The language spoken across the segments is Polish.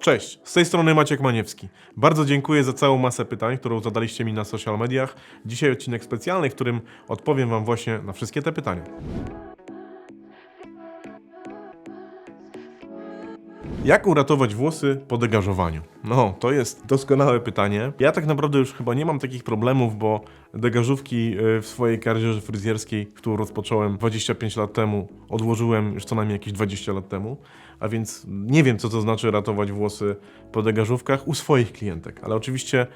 Cześć, z tej strony Maciek Maniewski. Bardzo dziękuję za całą masę pytań, którą zadaliście mi na social mediach. Dzisiaj odcinek specjalny, w którym odpowiem Wam właśnie na wszystkie te pytania. Jak uratować włosy po degażowaniu? No, to jest doskonałe pytanie. Ja tak naprawdę już chyba nie mam takich problemów, bo degażówki y, w swojej karierze fryzjerskiej, którą rozpocząłem 25 lat temu, odłożyłem już co najmniej jakieś 20 lat temu, a więc nie wiem, co to znaczy ratować włosy po degażówkach u swoich klientek, ale oczywiście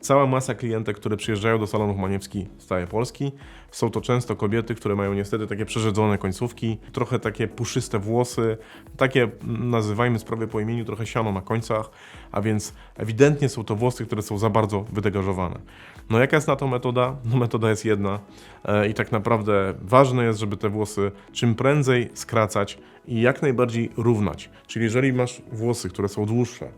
Cała masa klientek, które przyjeżdżają do salonów Maniewski z całej Polski, są to często kobiety, które mają niestety takie przerzedzone końcówki, trochę takie puszyste włosy, takie mm, nazywajmy sprawy po imieniu, trochę siano na końcach, a więc ewidentnie są to włosy, które są za bardzo wydegażowane. No jaka jest na to metoda? No metoda jest jedna e, i tak naprawdę ważne jest, żeby te włosy czym prędzej skracać i jak najbardziej równać. Czyli jeżeli masz włosy, które są dłuższe,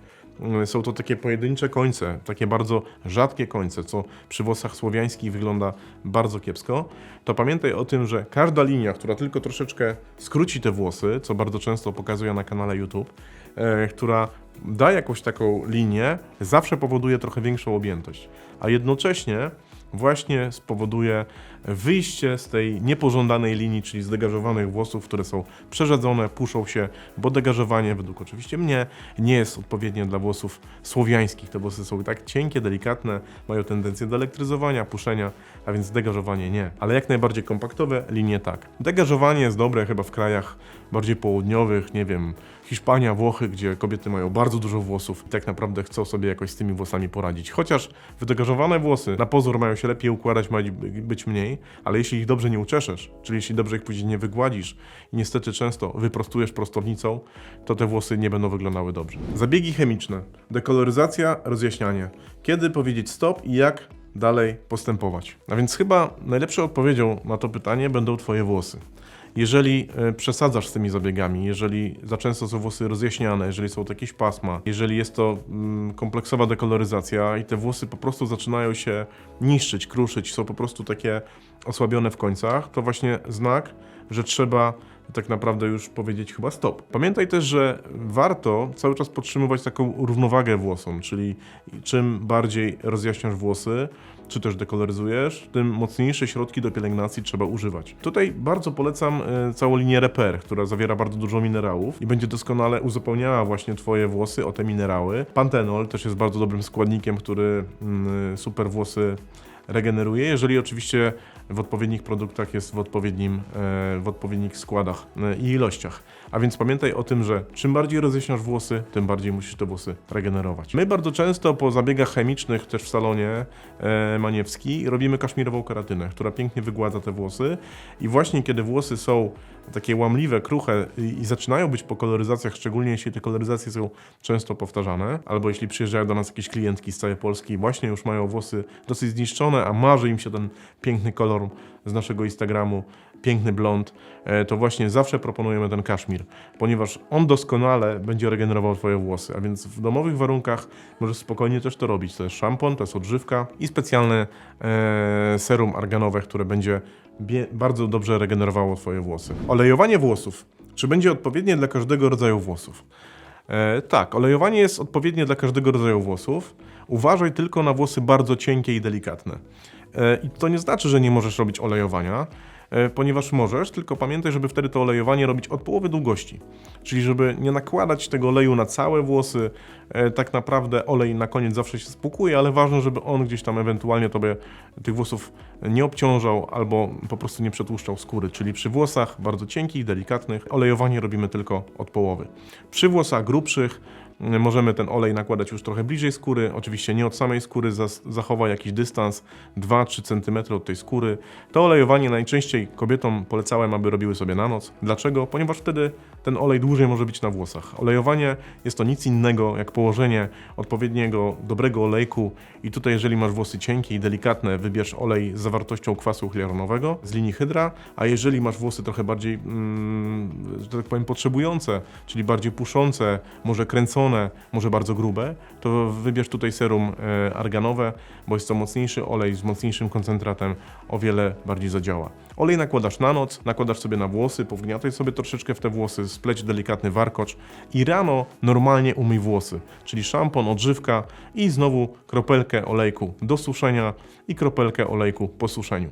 Są to takie pojedyncze końce, takie bardzo rzadkie końce, co przy włosach słowiańskich wygląda bardzo kiepsko. To pamiętaj o tym, że każda linia, która tylko troszeczkę skróci te włosy, co bardzo często pokazuję na kanale YouTube, e, która da jakąś taką linię, zawsze powoduje trochę większą objętość. A jednocześnie właśnie spowoduje wyjście z tej niepożądanej linii, czyli zdegażowanych włosów, które są przerzedzone, puszą się, bo degażowanie, według oczywiście mnie, nie jest odpowiednie dla włosów słowiańskich. Te włosy są tak cienkie, delikatne, mają tendencję do elektryzowania, puszenia, a więc degażowanie nie. Ale jak najbardziej kompaktowe linie tak. Degażowanie jest dobre chyba w krajach bardziej południowych, nie wiem, Hiszpania, Włochy, gdzie kobiety mają bardzo dużo włosów i tak naprawdę chcą sobie jakoś z tymi włosami poradzić. Chociaż wydegażowane włosy na pozór mają się lepiej układać, ma być mniej, ale jeśli ich dobrze nie uczeszesz, czyli jeśli dobrze ich później nie wygładzisz i niestety często wyprostujesz prostownicą, to te włosy nie będą wyglądały dobrze. Zabiegi chemiczne, dekoloryzacja, rozjaśnianie. Kiedy powiedzieć stop i jak dalej postępować? A więc chyba najlepszą odpowiedzią na to pytanie będą Twoje włosy. Jeżeli e, przesadzasz z tymi zabiegami, jeżeli za często są włosy rozjaśniane, jeżeli są to jakieś pasma, jeżeli jest to mm, kompleksowa dekoloryzacja i te włosy po prostu zaczynają się niszczyć, kruszyć, są po prostu takie osłabione w końcach, to właśnie znak, że trzeba tak naprawdę już powiedzieć chyba stop. Pamiętaj też, że warto cały czas podtrzymywać taką równowagę włosom, czyli czym bardziej rozjaśniasz włosy, czy też dekoloryzujesz, tym mocniejsze środki do pielęgnacji trzeba używać. Tutaj bardzo polecam e, całą linię Repair, która zawiera bardzo dużo minerałów i będzie doskonale uzupełniała właśnie Twoje włosy o te minerały. Pantenol też jest bardzo dobrym składnikiem, który mm, super włosy regeneruje, jeżeli oczywiście w odpowiednich produktach jest w, odpowiednim, e, w odpowiednich składach e, i ilościach. A więc pamiętaj o tym, że czym bardziej rozjaśniasz włosy, tym bardziej musisz te włosy regenerować. My bardzo często po zabiegach chemicznych, też w salonie e, Maniewski, robimy kaszmirową keratynę, która pięknie wygładza te włosy i właśnie kiedy włosy są takie łamliwe, kruche i, i zaczynają być po koloryzacjach, szczególnie jeśli te koloryzacje są często powtarzane, albo jeśli przyjeżdżają do nas jakieś klientki z całej Polski i właśnie już mają włosy dosyć zniszczone, a marzy im się ten piękny kolor z naszego Instagramu, piękny blond, e, to właśnie zawsze proponujemy ten kaszmir, ponieważ on doskonale będzie regenerował Twoje włosy, a więc w domowych warunkach możesz spokojnie też to robić. To jest szampon, to jest odżywka i specjalne e, serum arganowe, które będzie bardzo dobrze regenerowało Twoje włosy. Olejowanie włosów. Czy będzie odpowiednie dla każdego rodzaju włosów? E, tak, olejowanie jest odpowiednie dla każdego rodzaju włosów. Uważaj tylko na włosy bardzo cienkie i delikatne. E, I to nie znaczy, że nie możesz robić olejowania, ponieważ możesz, tylko pamiętaj, żeby wtedy to olejowanie robić od połowy długości. Czyli żeby nie nakładać tego oleju na całe włosy. E, Tak naprawdę olej na koniec zawsze się spłukuje, ale ważne, żeby on gdzieś tam ewentualnie tobie tych włosów nie obciążał albo po prostu nie przetłuszczał skóry. Czyli przy włosach bardzo cienkich, delikatnych olejowanie robimy tylko od połowy. Przy włosach grubszych Możemy ten olej nakładać już trochę bliżej skóry, oczywiście nie od samej skóry, zachowa jakiś dystans 2-3 cm od tej skóry. To olejowanie najczęściej kobietom polecałem, aby robiły sobie na noc. Dlaczego? Ponieważ wtedy ten olej dłużej może być na włosach. Olejowanie jest to nic innego jak położenie odpowiedniego, dobrego olejku i tutaj jeżeli masz włosy cienkie i delikatne, wybierz olej z zawartością kwasu hialuronowego z linii Hydra, a jeżeli masz włosy trochę bardziej, mm, że tak powiem, potrzebujące, czyli bardziej puszące, może kręcone, może bardzo grube, to wybierz tutaj serum e, arganowe, bo jest to mocniejszy olej z mocniejszym koncentratem, o wiele bardziej zadziała. Olej nakładasz na noc, nakładasz sobie na włosy, powgniataj sobie troszeczkę w te włosy, spleć delikatny warkocz i rano normalnie umyj włosy, czyli szampon, odżywka i znowu kropelkę olejku do suszenia i kropelkę olejku po suszeniu.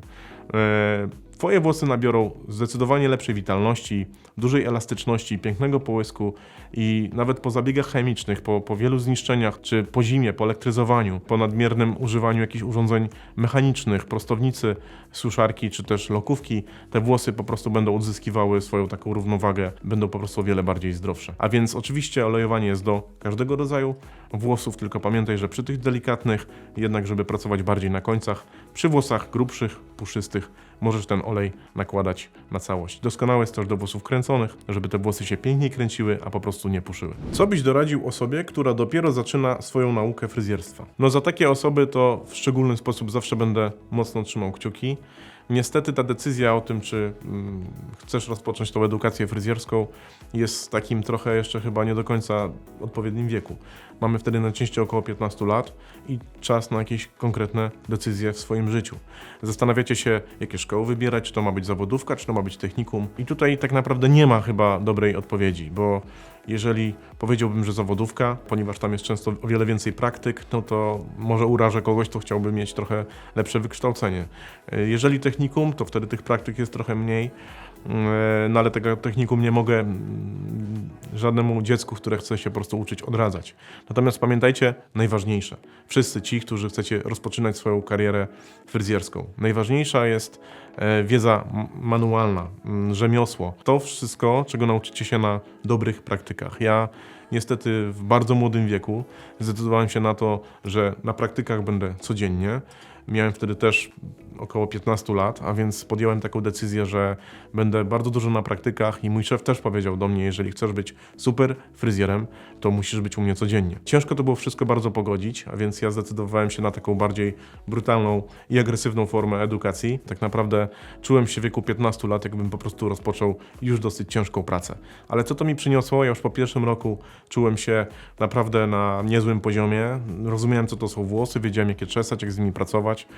E, Twoje włosy nabiorą zdecydowanie lepszej witalności, dużej elastyczności, pięknego połysku i nawet po zabiegach chemicznych, po, po wielu zniszczeniach, czy po zimie, po elektryzowaniu, po nadmiernym używaniu jakichś urządzeń mechanicznych, prostownicy, suszarki czy też lokówki, te włosy po prostu będą odzyskiwały swoją taką równowagę, będą po prostu o wiele bardziej zdrowsze. A więc oczywiście olejowanie jest do każdego rodzaju włosów, tylko pamiętaj, że przy tych delikatnych, jednak żeby pracować bardziej na końcach, przy włosach grubszych, puszystych, możesz ten olej nakładać na całość. Doskonałe jest też do włosów kręconych, żeby te włosy się piękniej kręciły, a po prostu nie puszyły. Co byś doradził osobie, która dopiero zaczyna swoją naukę fryzjerstwa? No za takie osoby to w szczególny sposób zawsze będę mocno trzymał kciuki. Niestety ta decyzja o tym, czy mm, chcesz rozpocząć tą edukację fryzjerską, jest w takim trochę jeszcze chyba nie do końca odpowiednim wieku. Mamy wtedy najczęściej około 15 lat i czas na jakieś konkretne decyzje w swoim życiu. Zastanawiacie się, jakie szkoły wybierać, czy to ma być zawodówka, czy to ma być technikum. I tutaj tak naprawdę nie ma chyba dobrej odpowiedzi, bo jeżeli powiedziałbym, że zawodówka, ponieważ tam jest często o wiele więcej praktyk, no to może urażę kogoś, kto chciałby mieć trochę lepsze wykształcenie. E, Jeżeli technikum, to wtedy tych praktyk jest trochę mniej, e, no ale tego technikum nie mogę mm, żadnemu dziecku, które chce się po prostu uczyć, odradzać. Natomiast pamiętajcie, najważniejsze, wszyscy ci, którzy chcecie rozpoczynać swoją karierę fryzjerską, najważniejsza jest wiedza m- manualna, rzemiosło. To wszystko, czego nauczycie się na dobrych praktykach. Ja niestety w bardzo młodym wieku zdecydowałem się na to, że na praktykach będę codziennie. Miałem wtedy też około 15 lat, a więc podjąłem taką decyzję, że będę bardzo dużo na praktykach i mój szef też powiedział do mnie, jeżeli chcesz być super fryzjerem, to musisz być u mnie codziennie. Ciężko to było wszystko bardzo pogodzić, a więc ja zdecydowałem się na taką bardziej brutalną i agresywną formę edukacji. Tak naprawdę czułem się w wieku 15 lat, jakbym po prostu rozpoczął już dosyć ciężką pracę. Ale co to mi przyniosło? Ja już po pierwszym roku czułem się naprawdę na niezłym poziomie. Rozumiałem, co to są włosy, wiedziałem, jakie czesać, jak z nimi pracować.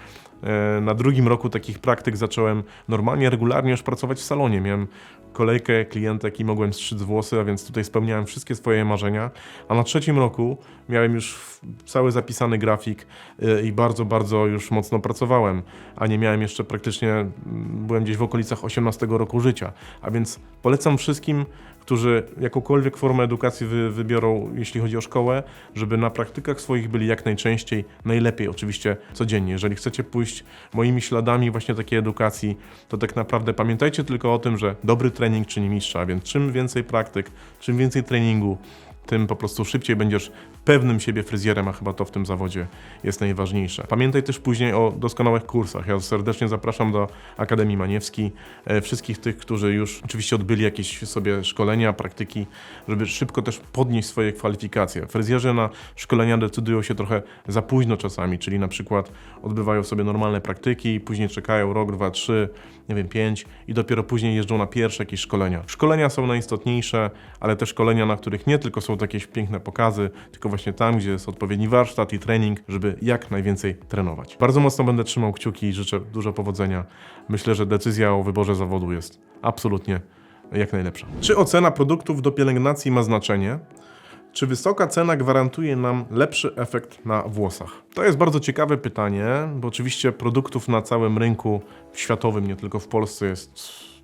E, Na drugim roku takich praktyk zacząłem normalnie, regularnie już pracować w salonie. Miałem kolejkę klientek i mogłem strzyc włosy, a więc tutaj spełniałem wszystkie swoje marzenia. A na trzecim roku miałem już cały zapisany grafik e, i bardzo, bardzo już mocno pracowałem, a nie miałem jeszcze praktycznie, mm, byłem gdzieś w okolicach 18 roku życia. A więc polecam wszystkim, którzy jakąkolwiek formę edukacji wy, wybiorą, jeśli chodzi o szkołę, żeby na praktykach swoich byli jak najczęściej, najlepiej oczywiście codziennie. Jeżeli chcecie pójść moimi śladami właśnie takiej edukacji, to tak naprawdę pamiętajcie tylko o tym, że dobry trening czyni mistrza, a więc czym więcej praktyk, czym więcej treningu, tym po prostu szybciej będziesz pewnym siebie fryzjerem, a chyba to w tym zawodzie jest najważniejsze. Pamiętaj też później o doskonałych kursach. Ja serdecznie zapraszam do Akademii Maniewski. E, Wszystkich tych, którzy już oczywiście odbyli jakieś sobie szkolenia, praktyki, żeby szybko też podnieść swoje kwalifikacje. Fryzjerzy na szkolenia decydują się trochę za późno czasami, czyli na przykład odbywają sobie normalne praktyki, później czekają rok, dwa, trzy, nie wiem, pięć i dopiero później jeżdżą na pierwsze jakieś szkolenia. Szkolenia są najistotniejsze, ale te szkolenia, na których nie tylko są takie piękne pokazy, tylko właśnie tam, gdzie jest odpowiedni warsztat i trening, żeby jak najwięcej trenować. Bardzo mocno będę trzymał kciuki i życzę dużo powodzenia. Myślę, że decyzja o wyborze zawodu jest absolutnie jak najlepsza. Czy ocena produktów do pielęgnacji ma znaczenie? Czy wysoka cena gwarantuje nam lepszy efekt na włosach? To jest bardzo ciekawe pytanie, bo oczywiście produktów na całym rynku światowym, nie tylko w Polsce, jest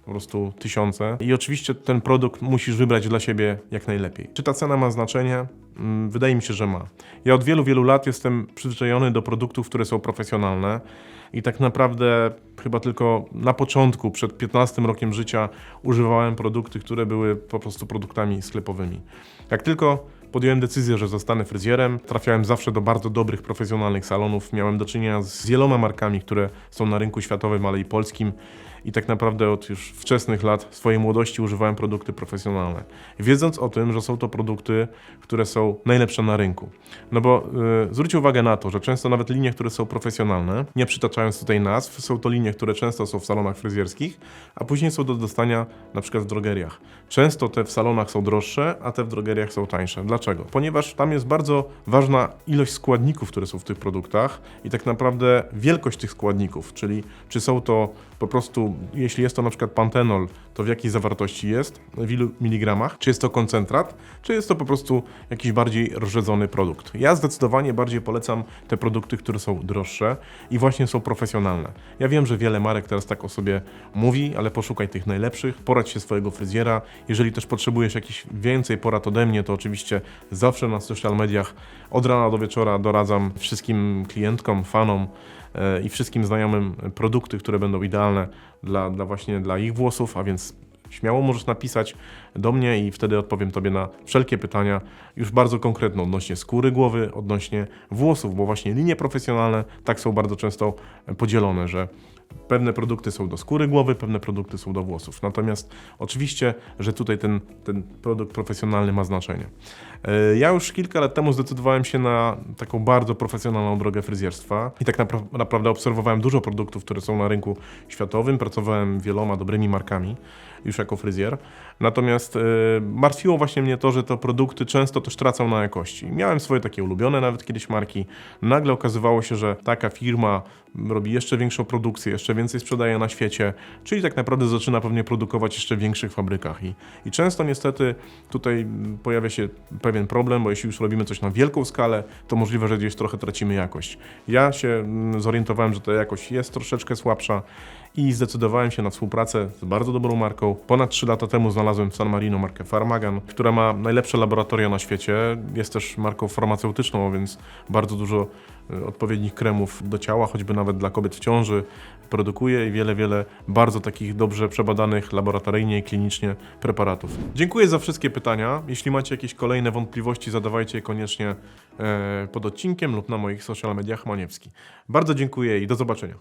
po prostu tysiące. I oczywiście ten produkt musisz wybrać dla siebie jak najlepiej. Czy ta cena ma znaczenie? Mm, Wydaje mi się, że ma. Ja od wielu, wielu lat jestem przyzwyczajony do produktów, które są profesjonalne i tak naprawdę chyba tylko na początku, przed 15 rokiem życia, używałem produkty, które były po prostu produktami sklepowymi. Jak tylko podjąłem decyzję, że zostanę fryzjerem, trafiałem zawsze do bardzo dobrych, profesjonalnych salonów. Miałem do czynienia z wieloma markami, które są na rynku światowym, ale i polskim. I tak naprawdę od już wczesnych lat swojej młodości używałem produkty profesjonalne. Wiedząc o tym, że są to produkty, które są najlepsze na rynku. No bo y, zwróćcie uwagę na to, że często nawet linie, które są profesjonalne, nie przytaczając tutaj nazw, są to linie, które często są w salonach fryzjerskich, a później są do dostania na przykład w drogeriach. Często te w salonach są droższe, a te w drogeriach są tańsze. Dlaczego? Ponieważ tam jest bardzo ważna ilość składników, które są w tych produktach i tak naprawdę wielkość tych składników, czyli czy są to po prostu, jeśli jest to na przykład pantenol, to w jakiej zawartości jest, w ilu miligramach, czy jest to koncentrat, czy jest to po prostu jakiś bardziej rozrzedzony produkt. Ja zdecydowanie bardziej polecam te produkty, które są droższe i właśnie są profesjonalne. Ja wiem, że wiele marek teraz tak o sobie mówi, ale poszukaj tych najlepszych, poradź się swojego fryzjera. Jeżeli też potrzebujesz jakiś więcej porad ode mnie, to oczywiście zawsze na social mediach od rana do wieczora doradzam wszystkim klientkom, fanom i wszystkim znajomym produkty, które będą idealne dla, dla właśnie dla ich włosów, a więc śmiało możesz napisać do mnie i wtedy odpowiem Tobie na wszelkie pytania, już bardzo konkretne odnośnie skóry głowy, odnośnie włosów, bo właśnie linie profesjonalne tak są bardzo często podzielone, że pewne produkty są do skóry głowy, pewne produkty są do włosów. Natomiast oczywiście, że tutaj ten, ten produkt profesjonalny ma znaczenie. E, Ja już kilka lat temu zdecydowałem się na taką bardzo profesjonalną drogę fryzjerstwa i tak napra- naprawdę obserwowałem dużo produktów, które są na rynku światowym. Pracowałem wieloma dobrymi markami już jako fryzjer. Natomiast e, martwiło właśnie mnie to, że te produkty często też tracą na jakości. Miałem swoje takie ulubione nawet kiedyś marki. Nagle okazywało się, że taka firma robi jeszcze większą produkcję, jeszcze więcej sprzedaje na świecie, czyli tak naprawdę zaczyna pewnie produkować jeszcze w większych fabrykach. I, i często niestety tutaj pojawia się pewien problem, bo jeśli już robimy coś na wielką skalę, to możliwe, że gdzieś trochę tracimy jakość. Ja się mm, zorientowałem, że ta jakość jest troszeczkę słabsza i zdecydowałem się na współpracę z bardzo dobrą marką. Ponad 3 lata temu znalazłem w San Marino markę Farmagan, która ma najlepsze laboratoria na świecie. Jest też marką farmaceutyczną, więc bardzo dużo e, odpowiednich kremów do ciała, choćby nawet dla kobiet w ciąży produkuje i wiele, wiele bardzo takich dobrze przebadanych laboratoryjnie i klinicznie preparatów. Dziękuję za wszystkie pytania. Jeśli macie jakieś kolejne wątpliwości, zadawajcie je koniecznie e, pod odcinkiem lub na moich social mediach Maniewski. Bardzo dziękuję i do zobaczenia.